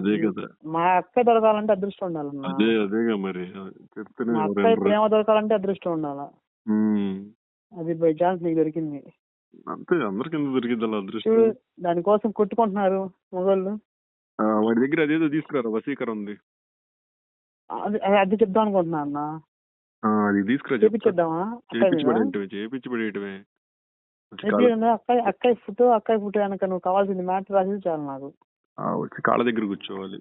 అదే కదా. మా అక్క దొరకాలంటే అదృష్టం ఉండాలన్నా అదే అదేగా మరి. చెప్తేనే మా అక్క ప్రేమ దొరకాలంటే అదృష్టం ఉండాల. అది బై ఛాన్స్ నీకు దొరికింది. అంతే అందరికి ఎందుకు దొరికింది అలా అదృష్టం? చూడు దానికోసం కొట్టుకుంటున్నారు మొగోళ్ళు. ఆ, వాడి దగ్గర అదేదో తీసుకురా వసీకరం ఉంది. అది అది- అది చెప్దాం అనుకుంటున్నా అన్న. ఆ, అది తీసుకురా చెప్తా. చేపించేద్దామా చేపించి పడేయటమే చేపించి పడేయటమే వచ్చి కాళ్ళ- చేపించడం అక్కయ్య అక్కయ్య ఫోటో అక్కయ్య ఫోటో కనుక నువ్వు కావాల్సింది మ్యాటర్ రాసి చాలు నాకు. వచ్చి కాళ్ళ దగ్గర కూర్చోవాలి.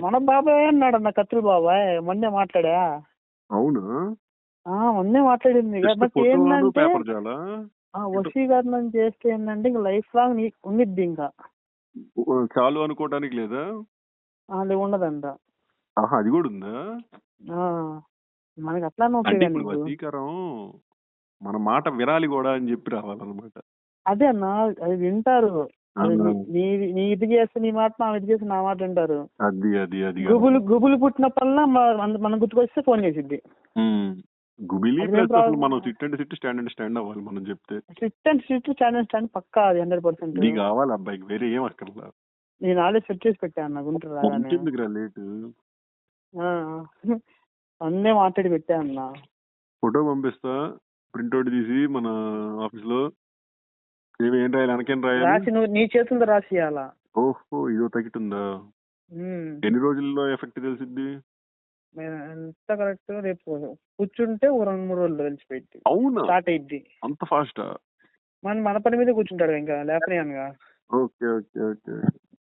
మన బాబాయ్ అన్నాడు అన్న కత్తులు బాబాయ్ మొన్నే మాట్లాడా? అవునా? ఆ మొన్నే మాట్లాడింది ఏంటంటే పేపర్ చాలా ఆ వశీకరణం చేస్తే ఏంటంటే ఇంకా లైఫ్ లాంగ్ నీకు ఉండిద్ది ఇంకా. చాలు అనుకోవడానికి లేదా? అది ఉండదంట. ఆహా అది కూడా ఉందా? ఆ, మనకి అట్లా వసీకరం మన మాట వినాలి కూడా అని చెప్పి రావాలన్నమాట. అదే అన్న అది వింటారు? నీ- ఇది చేస్తే నీ మాట నా ఇది చేస్తే నా మాట వింటారు అది అది అది గుబులు గుబులు పుట్టినప్పుడల్లా మన- మనం గుర్తుకొస్తే ఫోన్ చేసిద్ది. గుబిలి? మనం సిట్ అంటే సిట్ స్టాండ్ అంటే స్టాండ్ అవ్వాలి మనం చెప్తే. Sit and sit stand and stand పక్కా అది హండ్రెడ్ పర్సెంట్. నీకు కావాలి అబ్బాయికి వేరే ఏం అక్కర్లా. నేను ఆల్రెడీ సెట్ చేసి పెట్టాను అన్న గుంటూరు లేట్. ఆ. అన్నే మాట్లాడి పెట్టా అన్న. ఫోటో పంపిస్తా ప్రింట్అవుట్ తీసి మన ఆఫీస్లో ఏమి ఏం రాయాలి? వెనకేం రాయాలి? రాసి నువ్వు నీ చేతులతో రాసి ఇవ్వాలా ఓహో ఇదో ఉమ్. ఎన్ని రోజుల్లో ఎఫెక్ట్ తెలిసిద్ది? నేను ఎంత కరెక్ట్ రేపు కూర్చుంటే ఒక రెండు మూడు రోజులు తెలిసిపోయింది అవునా? స్టార్ట్ అయ్యిద్ది అంత ఫాస్టా? మన మన పని మీద కూర్చుంటాడు ఇంకా లేపనియనుగా ఓకే ఓకే ఓకే.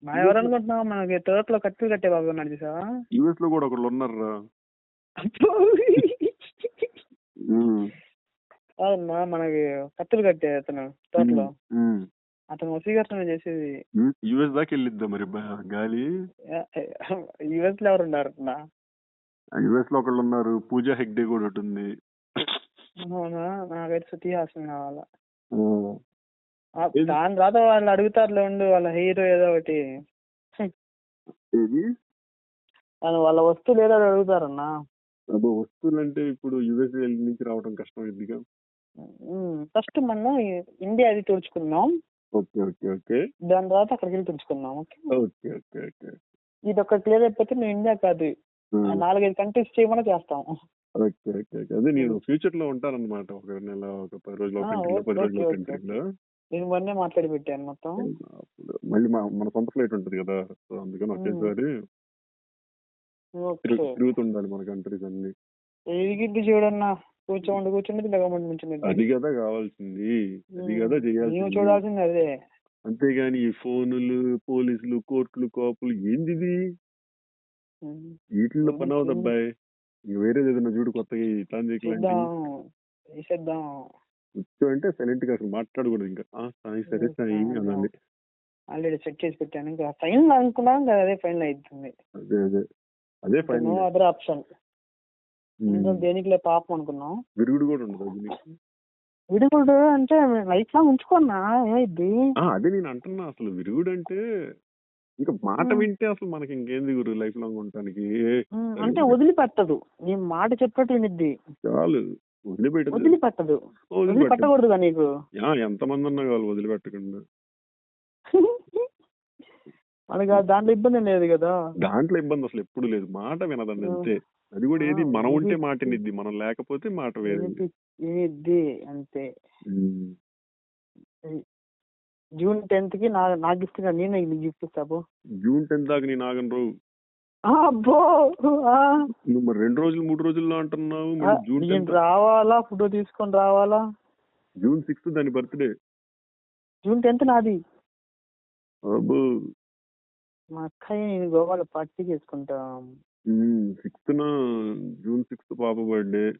మా ఎవరనుకుంటున్నావు మనకి తోటలో లో కత్తులు కట్టే బాబు ఉన్నాడు చూసావా? యుఎస్లో కూడా ఒకళ్ళు ఉన్నారా అవునా మనకి కత్తులు కట్టే అతను తోటలో. అతను వసీకరణ చేసేది. యుఎస్ దాకా వెళ్ళిద్దా మరి బా- గాలి. యుఎస్లో ఎవరు ఉన్నారు? యుఎస్లో ఒకళ్ళు ఉన్నారు. పూజా హెగ్డే కూడా ఒకటి ఉంది. అవునా? నాకైతే శృతి హాసన్ కావాలా? దాని తర్వాత వాళ్ళు అడుగుతారులే ఉండు వాళ్ళ హీరో ఏదో ఒకటి. వాళ్ళు వస్తువులు ఏదో అడుగుతారన్నా. అబ్బో వస్తువులు అంటే ఇప్పుడు యుఎస్ నుంచి రావడం కష్టం అయిందిగా ఫస్ట్ మనం ఇండియా అది తుడుచుకుందాం ఓకే ఓకే ఓకే. దాని తర్వాత అక్కడికి వెళ్ళి తుడుచుకుందాం ఓకే? Okay okay okay. ఇది ఒక క్లియర్ అయిపోతే నువ్వు ఇండియా కాదు. నాలుగైదు కంట్రీస్ చేయమని చేస్తాం. Okay okay okay. అదే నేను ఫ్యూచర్లో ఉంటానన్నమాట ఒక నెల ఒక పది రోజులు పది రోజులు కంట్రీలో నేను మొన్నే మాట్లాడి పెట్టాను మొత్తం మళ్ళీ మన సొంత ఫ్లైట్ ఉంటుంది కదా సో అందుకని ఒకేసారి తిరుగుతుండాలి మన కంట్రీస్ అన్ని. ఎదిగిద్ది చూడన్నా. కూర్చోండి కూర్చుండి లేకపోతే నుంచుండి అది కదా కావాల్సింది. అది కదా నువ్వు చేయాల్సింది చూడాల్సింది అదే. అంతేగాని ఈ ఫోనులు పోలీసులు కోర్టులు కోపులు ఏంది ఇది. వీటిల్లో పని అవదు. అబ్బాయి ఇంక వేరేది ఏదైనా చూడు కొత్తగా వేసేద్దాం కూర్చో అంటే సైలెంట్గా అసలు మాట్లాడకూడదు ఇంకా. సాయి సరే సాయి అనాలి ఆల్రెడీ సెట్ చేసి పెట్టాను. ఇంకా ఫైనల్ అనుకున్నాం కదా అదే ఫైనల్ అవుతుంది అదే అదే. అదే ఫైనల్. Other option. దేనికిలే పాపం అనుకున్నాం. విరుగుడు కూడా ఉండదు విడుగుడు అంటే లైఫ్ లాంగ్ ఉంచుకున్నా ఏమైద్ది? ఆ, అదే నేను అంటున్నా అసలు విరుగుడు అంటే ఇంకా మాట. వింటే అసలు మనకి ఇంకేంది గురు లైఫ్ లాంగ్ ఉండటానికి? అంటే వదిలిపెట్టదు. నీ మాట చెప్పట్టు వినిద్ది. చాలు. వదిలిపెట్టదు. వదిలిపెట్టదు. వదిలిపెట్టకూడదుగా నీకు? యా, ఎంతమంది ఉన్నా కావాలి వదిలిపెట్టకుండా. మనకి ఆ దాంట్లో ఇబ్బంది లేదు కదా. దాంట్లో ఇబ్బంది అసలు ఎప్పుడు లేదు. మాట వినదండి అంతే. అది కూడా ఏది మనం ఉంటే మాట నిద్ది మనం లేకపోతే మాట వేరే అంతే. జూన్ టెన్త్కి నా నా గిఫ్ట్గా నేను నీకు గిఫ్ట్ ఇస్తాపు జూన్ టెన్త్ దాకా నేను ఆగను అబ్బో! ఆ. నువ్వు మరి రెండు రోజులు మూడు రోజుల్లో అంటున్నావు. జూన్ నేను రావాలా? ఫోటో తీసుకొని రావాలా? జూన్ సిక్స్త్ దాని బర్త్డే. జూన్ టెన్త్ నాది. అబ్బో! మా అక్కయ్య నేను గోవాలో పార్టీ చేసుకుంటాం. సిక్స్త్ జూన్ సిక్స్త్ పాప బర్త్డే.